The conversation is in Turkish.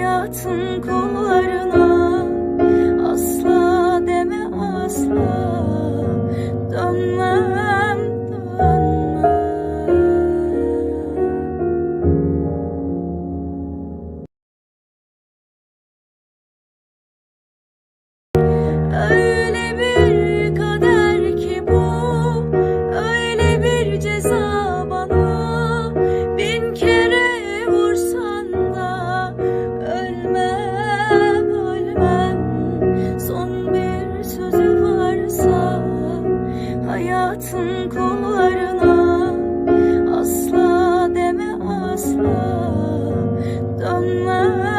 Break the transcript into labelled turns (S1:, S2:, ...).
S1: hayatın kollarına hayatın kollarına. Asla deme asla. Dönme